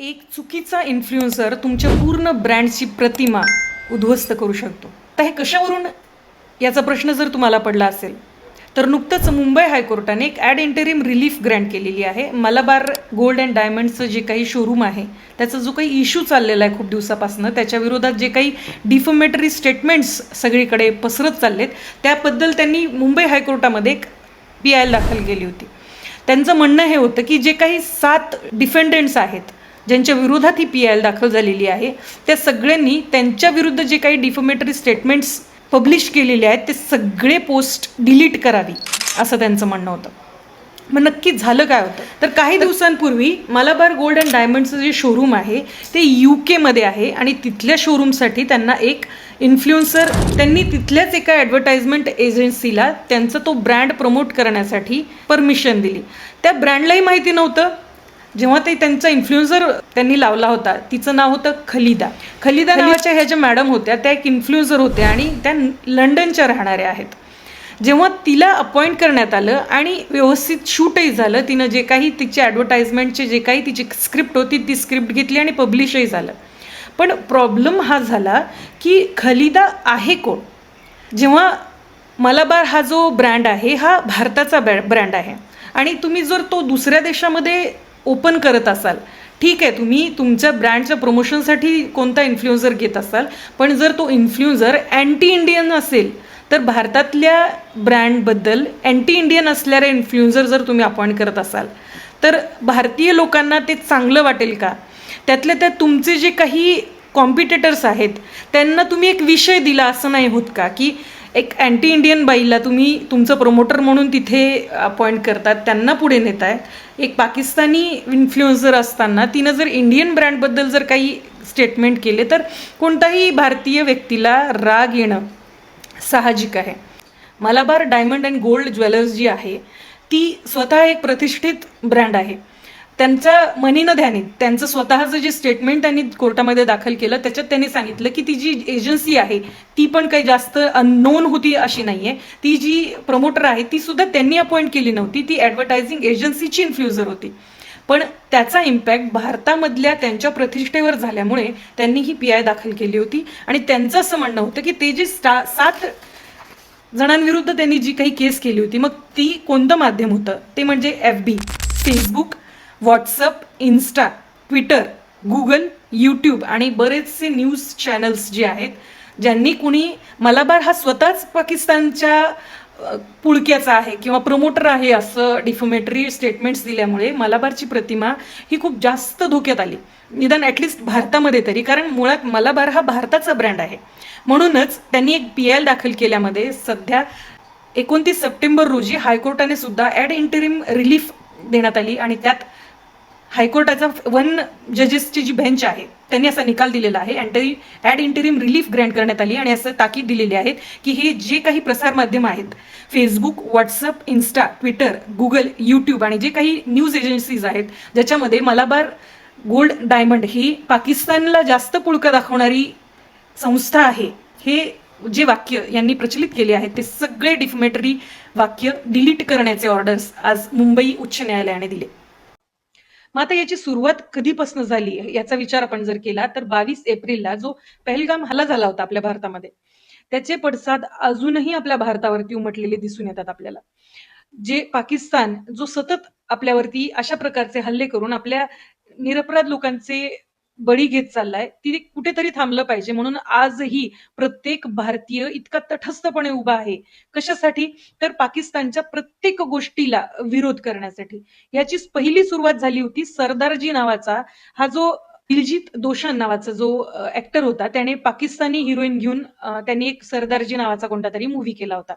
एक चुकीचा इन्फ्लुएन्सर तुमच्या पूर्ण ब्रँडची प्रतिमा उद्ध्वस्त करू शकतो. तर हे कशावरून? याचा प्रश्न जर तुम्हाला पडला असेल तर नुकतंच मुंबई हायकोर्टाने एक ॲड इंटरिम रिलीफ ग्रँट केलेली आहे. मलाबार गोल्ड अँड डायमंडचं जे काही शोरूम आहे त्याचा जो काही इश्यू चाललेला आहे खूप दिवसापासून त्याच्या विरोधात जे काही डिफमेटरी स्टेटमेंट्स सगळीकडे पसरत चाललेत त्याबद्दल त्यांनी मुंबई हायकोर्टामध्ये एक पी आय दाखल केली होती. त्यांचं म्हणणं हे होतं की जे काही सात डिफेंडंट्स आहेत ज्यांच्या विरोधात ही पी आय दाखल झालेली आहे त्या सगळ्यांनी त्यांच्या विरुद्ध जे काही डिफमेटरी स्टेटमेंट्स पब्लिश केलेले आहेत ते सगळे पोस्ट डिलीट करावी असं त्यांचं म्हणणं होतं. मग नक्की झालं काय होतं? तर काही दिवसांपूर्वी मलाबार गोल्ड अँड डायमंडचं जे शोरूम आहे ते यू केमध्ये आहे आणि तिथल्या शोरूमसाठी त्यांना एक इन्फ्लुएन्सर त्यांनी तिथल्याच एका ॲडव्हर्टाइजमेंट एजन्सीला त्यांचा तो ब्रँड प्रमोट करण्यासाठी परमिशन दिली. त्या ब्रँडलाही माहिती नव्हतं. जेव्हा ते त्यांचा इन्फ्लुएन्सर त्यांनी लावला होता तिचं नाव होतं खलिदा. खलिदा नावाच्या ह्या ज्या मॅडम होत्या त्या एक इन्फ्लुएन्सर होत्या आणि त्या लंडनच्या राहणाऱ्या आहेत. जेव्हा तिला अपॉइंट करण्यात आलं आणि व्यवस्थित शूटही झालं तिनं जे काही तिचे ॲडव्हर्टाइजमेंटचे जे काही तिची स्क्रिप्ट होती ती स्क्रिप्ट घेतली आणि पब्लिशही झालं. पण प्रॉब्लेम हा झाला की खलिदा आहे कोण? जेव्हा मलाबार हा जो ब्रँड आहे हा भारताचा ब्रॅ ब्रँड आहे. आणि तुम्ही जर तो दुसऱ्या देशामध्ये ओपन करत असाल. ठीक आहे तुम्ही तुमच्या ब्रँडच्या प्रमोशनसाठी कोणता इन्फ्लुएन्झर घेत असाल पण जर तो इन्फ्लुएन्झर अँटी इंडियन असेल तर भारतातल्या ब्रँडबद्दल अँटी इंडियन असणारे इन्फ्लुएन्झर जर तुम्ही अपॉइंट करत असाल तर भारतीय लोकांना ते चांगलं वाटेल का? त्यातल्या त्यात तुमचे जे काही कॉम्पिटेटर्स आहेत त्यांना तुम्ही एक विषय दिला असं नाही होत का? की एक अँटी इंडियन बाईला तुम्ही तुमचं प्रमोटर म्हणून तिथे अपॉइंट करतात त्यांना पुढे नेताय. एक पाकिस्तानी इन्फ्लुएन्सर असताना तिनं जर इंडियन ब्रँडबद्दल जर काही स्टेटमेंट केले तर कोणताही भारतीय व्यक्तीला राग येणं साहजिक आहे. Malabar diamond and gold jewellers जी आहे ती स्वतः एक प्रतिष्ठित ब्रँड आहे. त्यांचा मनीनं ध्यानी त्यांचं स्वतःचं जे स्टेटमेंट त्यांनी कोर्टामध्ये दाखल केलं त्याच्यात त्यांनी सांगितलं की ती जी एजन्सी आहे ती पण काही जास्त अननोन होती अशी नाही आहे ती जी प्रमोटर आहे ती सुद्धा त्यांनी अपॉइंट केली नव्हती. ती ॲडव्हर्टायझिंग एजन्सीची इन्फ्लुएन्सर होती. पण त्याचा इम्पॅक्ट भारतामधल्या त्यांच्या प्रतिष्ठेवर झाल्यामुळे त्यांनी ही पी आय दाखल केली होती. आणि त्यांचं असं म्हणणं होतं की ते जे स्टा सात जणांविरुद्ध त्यांनी जी काही केस केली होती मग ती कोणतं माध्यम होतं? ते म्हणजे F B Facebook WhatsApp Insta Twitter Google YouTube आणि बरेचसे न्यूज चॅनल्स जे आहेत ज्यांनी कुणी मलाबार हा स्वतःच पाकिस्तानच्या पुळक्याचा आहे किंवा प्रमोटर आहे असं डिफोमेटरी स्टेटमेंट्स दिल्यामुळे मलाबारची प्रतिमा ही खूप जास्त धोक्यात आली. निदान ॲटलिस्ट भारतामध्ये तरी कारण मुळात मलाबार हा भारताचा ब्रँड आहे. म्हणूनच त्यांनी एक पी एल दाखल केल्यामध्ये सध्या एकोणतीस सप्टेंबर रोजी हायकोर्टाने सुद्धा ॲड इंटरिम रिलीफ देण्यात आली आणि त्यात हायकोर्टाचा वन जजेसची जी बेंच आहे त्यांनी असा निकाल दिलेला आहे entry ad interim relief grant करण्यात आली आणि असं ताकीद दिलेली आहे की हे जे काही प्रसारमाध्यम आहेत Facebook WhatsApp Insta Twitter Google YouTube आणि जे काही न्यूज एजन्सीज आहेत ज्याच्यामध्ये मलाबार गोल्ड डायमंड ही पाकिस्तानला जास्त पुळकं दाखवणारी संस्था आहे हे जे वाक्य यांनी प्रचलित केले आहेत ते सगळे डिफमेटरी वाक्य डिलीट करण्याचे ऑर्डर्स आज मुंबई उच्च न्यायालयाने दिले. मग आता याची सुरुवात कधीपासून झाली? याचा विचार आपण जर केला तर बावीस एप्रिलला जो पहलगाम हल्ला झाला होता आपल्या भारतामध्ये त्याचे पडसाद अजूनही आपल्या भारतावरती उमटलेले दिसून येतात आपल्याला. जे पाकिस्तान जो सतत आपल्यावरती अशा प्रकारचे हल्ले करून आपल्या निरपराध लोकांचे बळी घेत चाललाय ती कुठेतरी थांबलं पाहिजे. म्हणून आजही प्रत्येक भारतीय इतका तटस्थपणे उभा आहे. कशासाठी? तर पाकिस्तानच्या प्रत्येक गोष्टीला विरोध करण्यासाठी. याची पहिली सुरुवात झाली होती सरदारजी नावाचा. हा जो दिलजीत दोशान नावाचा जो ऍक्टर होता त्याने पाकिस्तानी हिरोईन घेऊन त्यांनी एक सरदारजी नावाचा कोणता तरी मूवी केला होता.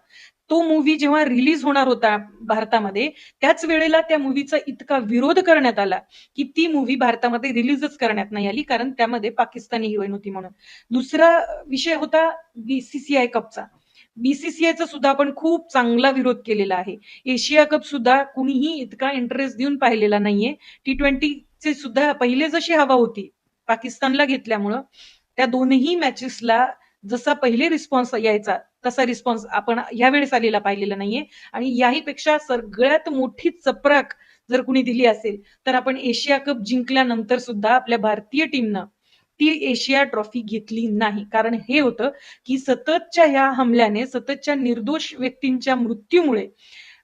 तो मूव्ही जेव्हा रिलीज होणार होता भारतामध्ये त्याच वेळेला त्या मूवीचा इतका विरोध करण्यात आला की ती मूव्ही भारतामध्ये रिलीजच करण्यात नाही आली कारण त्यामध्ये पाकिस्तानी हिरोईन होती म्हणून. दुसरा विषय होता बीसीसीआय कपचा. बीसीसीआयचा सुद्धा आपण खूप चांगला विरोध केलेला आहे. एशिया कप सुद्धा कुणीही इतका इंटरेस्ट देऊन पाहिलेला नाहीये. टी ट्वेंटी ची सुद्धा पहिले जशी हवा होती पाकिस्तानला घेतल्यामुळं त्या दोनही मॅचेसला जसा पहिले रिस्पॉन्स यायचा तसा रिस्पॉन्स आपण यावेळेस आलेला पाहिलेला नाहीये. आणि याही पेक्षा सगळ्यात मोठी चपराक जर कुणी दिली असेल तर आपण एशिया कप जिंकल्यानंतर सुद्धा आपल्या भारतीय टीमनं ती एशिया ट्रॉफी घेतली नाही. कारण हे होतं की सततच्या ह्या हमल्याने सततच्या निर्दोष व्यक्तींच्या मृत्यूमुळे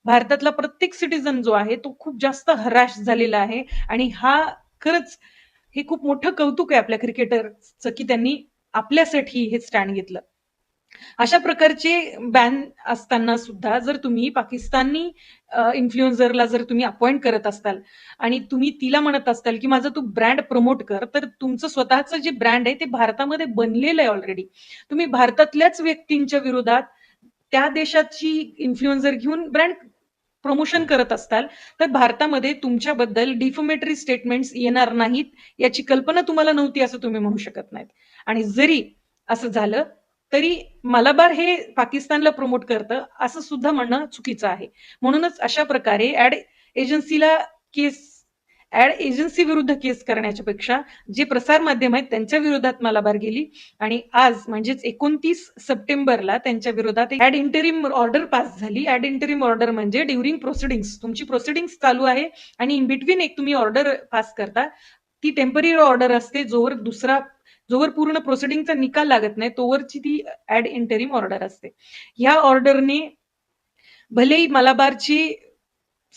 भारतातला प्रत्येक सिटीजन जो आहे तो खूप जास्त हराश झालेला आहे. आणि हा खरंच हे खूप मोठं कौतुक आहे आपल्या क्रिकेटरचं की त्यांनी आपल्यासाठी हे स्टँड घेतलं. अशा प्रकारचे बॅन असताना सुद्धा जर तुम्ही पाकिस्तानी इन्फ्लुएन्झरला जर तुम्ही अपॉइंट करत असताल आणि तुम्ही तिला म्हणत असताल की माझा तू ब्रँड प्रमोट कर तर तुमचं स्वतःचं जे ब्रँड आहे ते भारतामध्ये बनलेलं आहे ऑलरेडी तुम्ही भारतातल्याच व्यक्तींच्या विरोधात त्या देशाची इन्फ्लुएन्झर घेऊन ब्रँड प्रमोशन करत असताल तर भारतामध्ये तुमच्याबद्दल डिफोमेटरी स्टेटमेंट्स येणार नाहीत याची कल्पना तुम्हाला नव्हती असं तुम्ही म्हणू शकत नाहीत. आणि जरी असं झालं तरी मलाबार हे पाकिस्तानला प्रमोट करतं असं सुद्धा म्हणणं चुकीचं आहे. म्हणूनच अशा प्रकारे ऍड एजन्सीला केस ऍड एजन्सी विरुद्ध केस करण्याच्या पेक्षा जे प्रसार माध्यम आहेत त्यांच्या विरोधात मलाबार गेली. आणि आज म्हणजेच एकोणतीस सप्टेंबरला त्यांच्या विरोधात ऍड इंटरिम ऑर्डर पास झाली. ऍड इंटरिम ऑर्डर म्हणजे ड्युरिंग प्रोसिडिंग्स. तुमची प्रोसिडिंग्स चालू आहे आणि इन बिटवीन एक तुम्ही ऑर्डर पास करता. ती टेंपररी ऑर्डर असते जोवर दुसरा जोवर पूर्ण प्रोसिडिंगचा निकाल लागत नाही तोवरची ती ऍड इंटरिम ऑर्डर असते. ह्या ऑर्डरने भलेही मलाबारची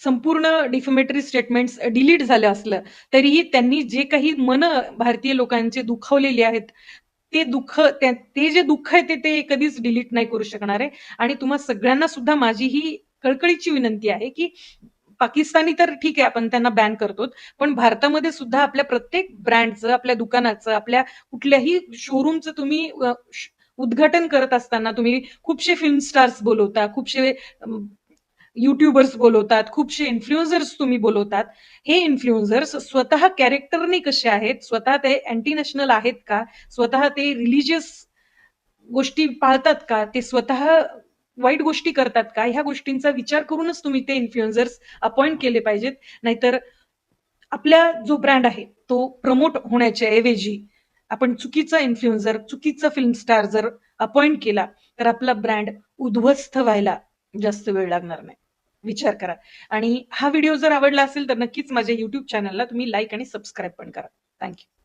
संपूर्ण डिफमेटरी स्टेटमेंट्स डिलीट झालं असलं तरीही त्यांनी जे काही मन भारतीय लोकांचे दुखावलेले आहेत ते दुःख ते जे दुःख आहे ते ते कधीच डिलीट नाही करू शकणार आहे. आणि तुम्हा सगळ्यांना सुद्धा माझी ही कळकळीची विनंती आहे की पाकिस्तानी तर ठीक आहे आपण त्यांना बॅन करतो पण भारतामध्ये सुद्धा आपल्या प्रत्येक ब्रँडचं आपल्या दुकानाचं आपल्या कुठल्याही शोरूमचं तुम्ही उद्घाटन करत असताना तुम्ही खूपशे फिल्म स्टार्स बोलवता खूपशे युट्यूबर्स बोलवतात खूपशे इन्फ्लुएन्झर्स तुम्ही बोलवतात. हे इन्फ्लुएन्झर्स स्वतः कॅरेक्टरने कसे आहेत? स्वतः ते अँटी नॅशनल आहेत का? स्वतः ते रिलिजियस गोष्टी पाळतात का? ते स्वतः वाईट गोष्टी करतात का? ह्या गोष्टींचा विचार करूनच तुम्ही ते इन्फ्लुएन्झर्स अपॉइंट केले पाहिजेत. नाहीतर आपल्या जो ब्रँड आहे तो प्रमोट होण्याच्या ऐवजी आपण चुकीचा इन्फ्लुएन्झर चुकीचा फिल्म स्टार जर अपॉइंट केला तर आपला ब्रँड उद्ध्वस्त व्हायला जास्त वेळ लागणार नाही. विचार करा. आणि हा व्हिडिओ जर आवडला असेल तर नक्कीच माझ्या युट्यूब चॅनलला तुम्ही लाईक आणि सबस्क्राईब पण करा. थँक्यू